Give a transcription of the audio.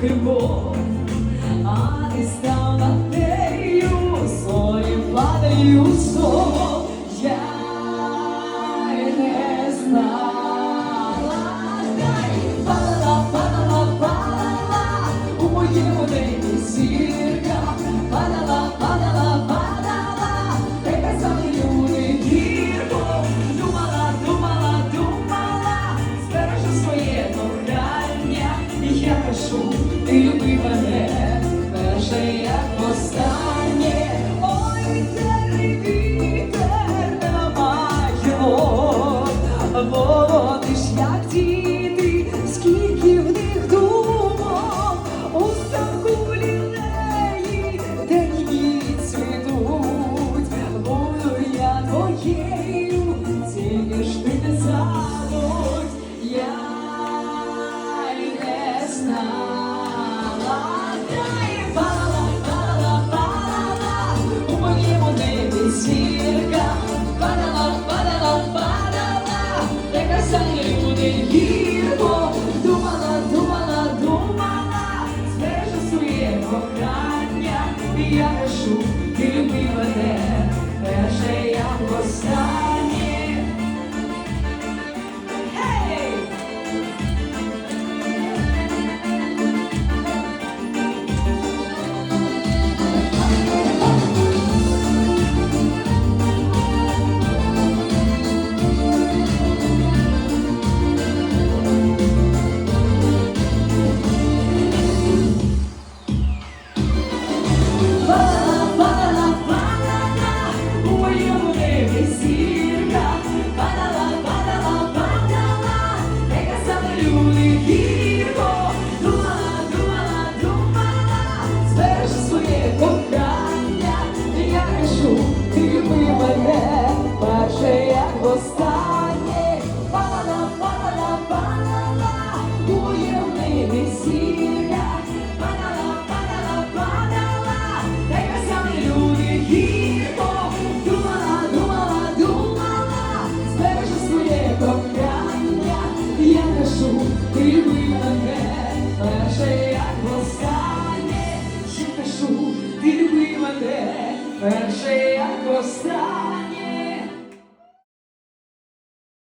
кров, а ти став матерію, своїм падаю слово я не знала. Дай падала, падала, у моєму день зірка. я пишу, ти люби мене, перше я постав. Oh. останнє, що пишу, ти любила мене перше як останнє.